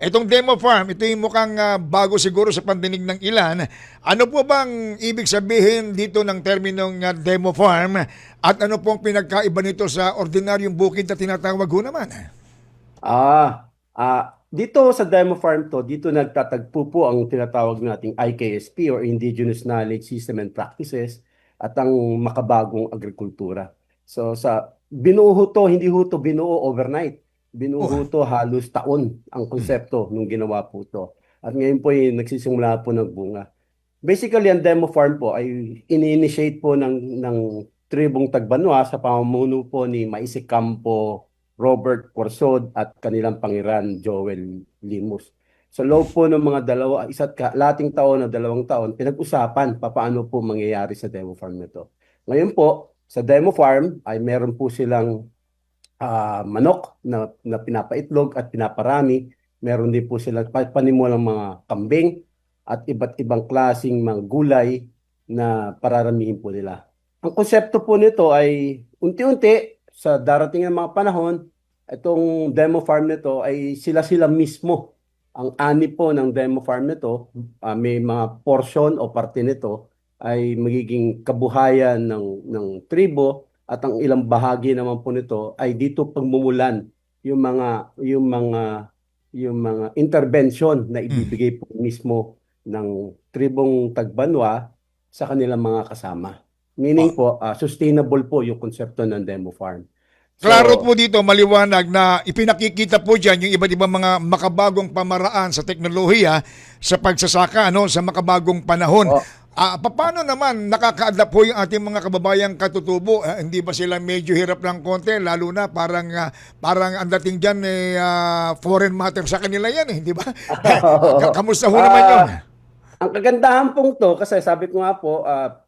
Itong demo farm, ito yung mukhang ah, bago siguro sa pandinig ng ilan. Ano po bang ibig sabihin dito ng terminong ah, demo farm at ano pong pinagkaiba nito sa ordinaryong bukid na tinatawag ho naman? Ah, ah, dito sa demo farm to, dito nagtatagpo po ang tinatawag nating IKSP or Indigenous Knowledge System and Practices at ang makabagong agrikultura. So sa binuo ho to, hindi ho to binuo overnight. Binuo ho to halos taon ang konsepto nung ginawa po to. At ngayon po ay nagsisimula po ng bunga. Basically, ang demo farm po ay ini-initiate po ng, ng tribong Tagbanwa sa pamumuno po ni Maise Campo Robert Corsod at kanilang pangiran Joel Limus. Sa loob po ng mga dalawa, isa't lating taon na dalawang taon, pinag-usapan papaano po mangyayari sa demo farm nito. Ngayon po, sa demo farm ay meron po silang ah, manok na, na pinapaitlog at pinaparami. Meron din po silang pa- panimulang mga kambing at iba't ibang klasing mga gulay na pararamihin po nila. Ang konsepto po nito ay unti-unti sa darating ng mga panahon, itong demo farm nito ay sila-sila mismo. Ang ani po ng demo farm nito, ah, may mga portion o parte nito ay magiging kabuhayan ng, ng tribo at ang ilang bahagi naman po nito ay dito pagmumulan yung mga yung mga yung mga intervention na ibibigay po mismo ng tribong Tagbanwa sa kanilang mga kasama. Meaning po, ah, sustainable po yung konsepto ng demo farm. So, Klaro po dito, maliwanag na ipinakikita po dyan yung iba't ibang mga makabagong pamaraan sa teknolohiya sa pagsasaka ano, sa makabagong panahon. Oo. Ah, paano naman nakaka-adapt po yung ating mga kababayang katutubo? Ah, hindi ba sila medyo hirap ng konti? Lalo na parang, ah, parang ang dating dyan eh, ah, foreign matter sa kanila yan eh, hindi ba? Ka- Kamusta ho naman yun? Ang kagandahan pong to, kasi sabi ko nga po, ah,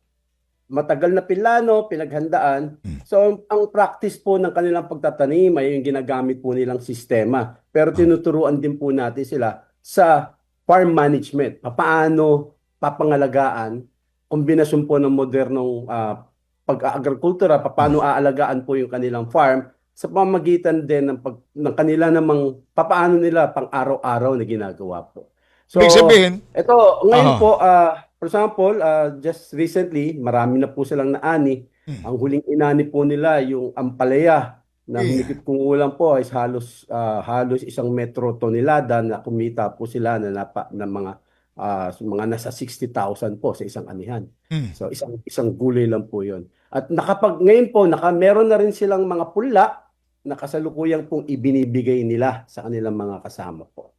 matagal na pilano, pinaghandaan. So, ang practice po ng kanilang pagtatanim ay yung ginagamit po nilang sistema. Pero tinuturuan din po natin sila sa farm management. Paano papangalagaan, kombinasyon po ng modernong ah, pag-agrikultura, paano aalagaan po yung kanilang farm sa pamagitan din ng, pag, ng kanila namang papaano nila pang araw-araw na ginagawa po. So, Ibig sabihin, ito, ngayon Aha. po, ah, for example, ah, just recently, marami na po silang naani. Hmm. Ang huling inani po nila, yung ampalaya, na Yeah. humigit kung ulang po ay halos, ah, halos isang metro tonelada na kumita po sila na, napa, na mga, ah, mga nasa 60,000 po sa isang anihan. mm, So isang isang gulay lang po 'yon. At nakapag ngayon po naka meron na rin silang mga pula na kasalukuyang pong ibinibigay nila sa kanilang mga kasama po.